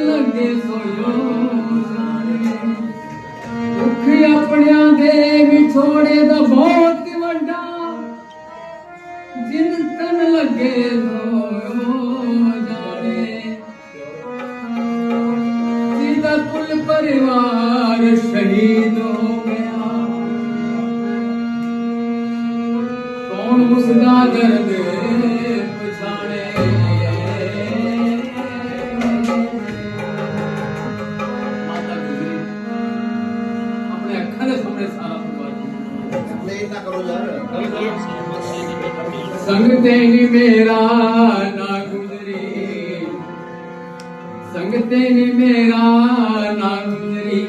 ਲੱਗੇ ਸੋਇਓ ਜਾਣੇ। ਦੁੱਖ ਆਪਣਿਆਂ ਦੇ ਵਿਛੋੜੇ ਦਾ ਬਹੁਤ ਹੀ ਵੱਡਾ। ਜਿਨ ਤਨ ਲੱਗੇ ਸੋਇਓ ਜਾਣੇ। ਜਿਹਦਾ ਕੁੱਲ ਪਰਿਵਾਰ ਸ਼ਹੀਦ ਹੋ ਸੰਗ ਤੇ ਨੀ ਮੇਰਾ ਨਾ ਗੁਜ਼ਰੀ। ਸੰਗ ਤੇ ਮੇਰਾ ਨਾ ਗੁਜ਼ਰੀ।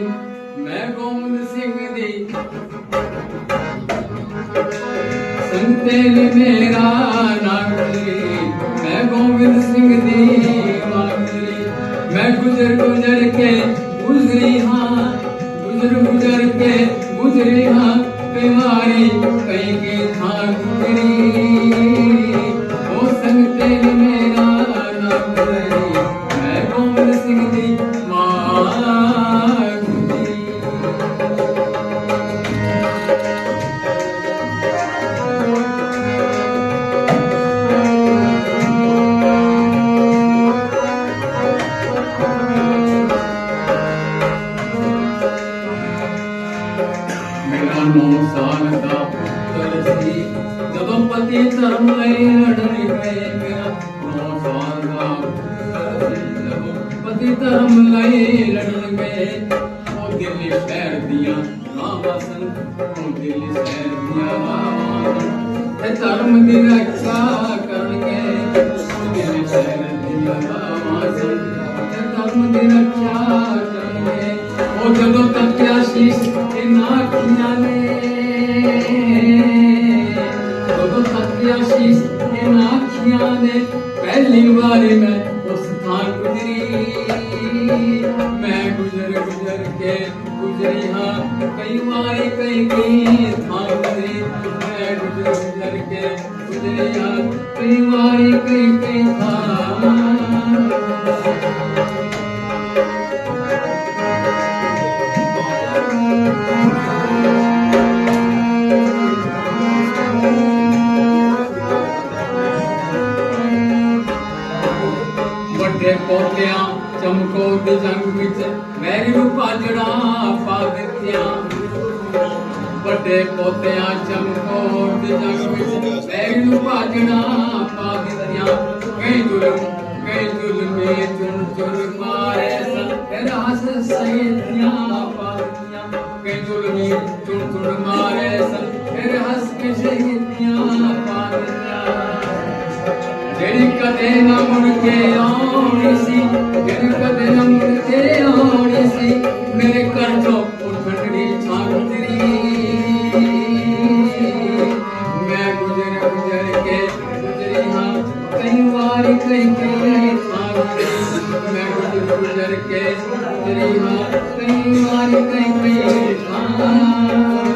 ਮੈਂ ਗੋਬਿੰਦ ਸਿੰਘ ਦੀ। ਸੰਗ ਤੇ ਮੇਰਾ ਨਾ ਗੁਜ਼ਰੀ। ਮੈਂ ਗੋਬਿੰਦ ਸਿੰਘ ਦੀ ਮਾਂ ਮੈਂ ਗੁਜ਼ਰ ਗੁਜ਼ਰ موسان دا کرسی جب پتی ترم لئی لڑنی پئی میرا موسان دا کرسی جب پتی ترم لئی لڑنی پئی او دل شہر دیا ماں سن او دل شہر دیا ماں سن دھرم دی رکھا کرن کے او دل شہر دیا ماں سن دھرم دی رکھا کرن کے او جدو تک پیاسی نہ کھیانے ਜਦੋਂ ਸ਼ੀਸ਼ ਇਹਨਾਂ ਅੱਖੀਆਂ ਨੇ, ਪਹਿਲੀ ਵਾਰੀ ਮੈਂ ਉਸ ਥਾਂ ਗੁਜ਼ਰੀ। ਮੈਂ ਗੁਜ਼ਰ ਗੁਜ਼ਰ ਕੇ ਗੁਜ਼ਰੀ ਹਾਂ, ਕਈ ਵਾਰੀ ਕਈ ਕਈ ਥਾਂ ਗੁਜ਼ਰੀ ਮੈਂ ਗੁਜ਼ਰ ਗੁਜ਼ਰ ਕੇ ਗੁਜ਼ਰੀ ਹਾਂ, ਕਈ ਵਾਰੀ ਕਈ ਕਈ ਥਾਂ ਵਿੱਚ ਮੈਰੀ ਪਾ ਦਿੱਤੀਆਂ। ਵੱਡੇ ਪੌਦਿਆਂ ਚਮਕੋ ਦੀ ਵਿੱਚ ਮੈਰੀ ਨੂੰ ਪਾ ਦਿੱਤੀਆਂ। ਕਈ ਜ਼ੁਲਮ, ਕਈ ਜ਼ੁਲਮੇ ਚੁਣ ਚੁਣ ਮਾਰੇ ਸਨ। ਫਿਰ ਸਹੀਆਂ ਪਾ ਦਿੱਤੀਆਂ। ਕਈ ਜ਼ੁਲਮੇ ਚੁਣ ਚੁਣ ਮਾਰੇ ਸਨ। ਫਿਰ ਹੱਸ ਕੇ ਸ਼ਹੀਦੀਆਂ ਪਾ ਦਿੱਤੀਆਂ। ਜਿਹੜੀ ਕਦੇ ਨਾ ਮੁੜ ਕੇ ਆਉਣੀ ਸੀ, ਜਿਹੜੀ ਕਦੇ ਨਾ ਮੁੜ ਕੇ ਆਉਣੀ ਸੀ, ਮੇਰੇ ਘਰ ਤੋਂ ਉਠਣੀ ਛਾਂ ਤੇਰੀ ਮੈਂ ਗੁਜ਼ਰ ਗੁਜ਼ਰ ਕੇ ਗੁਜ਼ਰੀ ਹਾਂ, ਕਈ ਵਾਰ ਕਈ ਕਈ ਥਾਂ ਮੈਂ ਗੁਜ਼ਰ ਗੁਜ਼ਰ ਕੇ ਗੁਜ਼ਰੀ ਹਾਂ, ਕਈ ਵਾਰ ਕਈ ਕਈ ਥਾਂ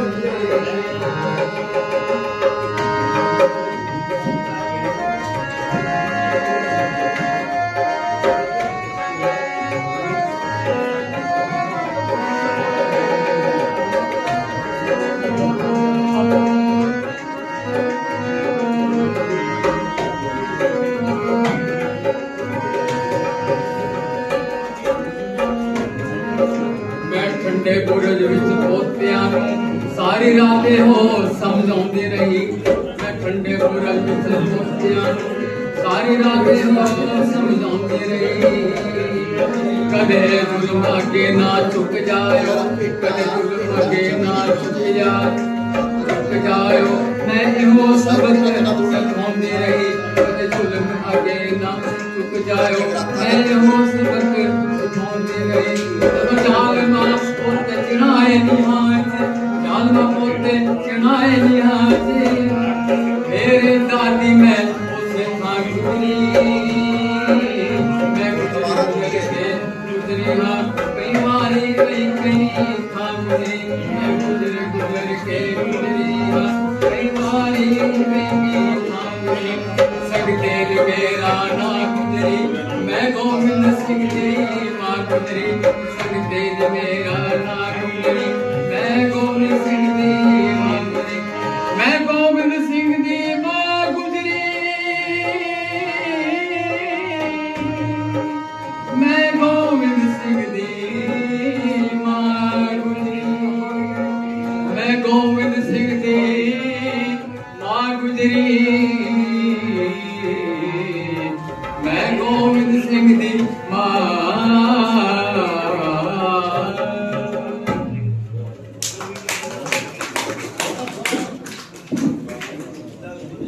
ਠੰਡੇ ਬੁਰਜ ਵਿੱਚ ਪੋਤਿਆਂ ਨੂੰ ਸਾਰੀ ਰਾਤ ਇਹੋ ਸਮਝਾਉਂਦੀ ਰਹੀ। ਮੈਂ ਠੰਡੇ ਬੁਰਜ ਵਿੱਚ ਪੋਤਿਆਂ ਨੂੰ ਸਾਰੀ ਰਾਤ ਇਹੋ ਸਮਝਾਉਂਦੀ ਰਹੀ। ਕਦੇ ਜ਼ੁਲਮ ਅੱਗੇ ਨਾ ਝੁਕ ਜਾਇਓ, ਕਦੇ ਜ਼ੁਲਮ ਅੱਗੇ ਨਾ ਝੁਕ ਜਾ ਝੁਕ ਜਾਇਓ। ਮੈਂ ਇਹੋ ਸਬਕ ਸਿਖਾਉਂਦੀ ਰਹੀ। ਕਦੇ ਜ਼ੁਲਮ ਅੱਗੇ ਨਾ ਝੁਕ ਜਾਇਓ, ਮੈਂ ਇਹੋ ਸਬਕ ਜੁਣਾ ਕਈ ਮਾਰੀ ਕਈ ਕਈ ਖਾਂਦੇ ਐ ਗੁਜ਼ਰ ਗੁਜ਼ਰ ਕੇ ਗੁਜ਼ਰੀਆ। ਕਈ ਮਾਰੀ ਕਈ ਕਈ ਖਾਂਦੇ ਸੜਕੇ ਮੇਰਾ ਨਾ ਗੁਜ਼ਰੀ। ਮੈਂ ਗੋਬਿੰਦ ਸਿੰਘ ਜੀ ਮਾਂ ਗੁਜ਼ਰੀ। ਸੜਕੇ ਮੇਰਾ My.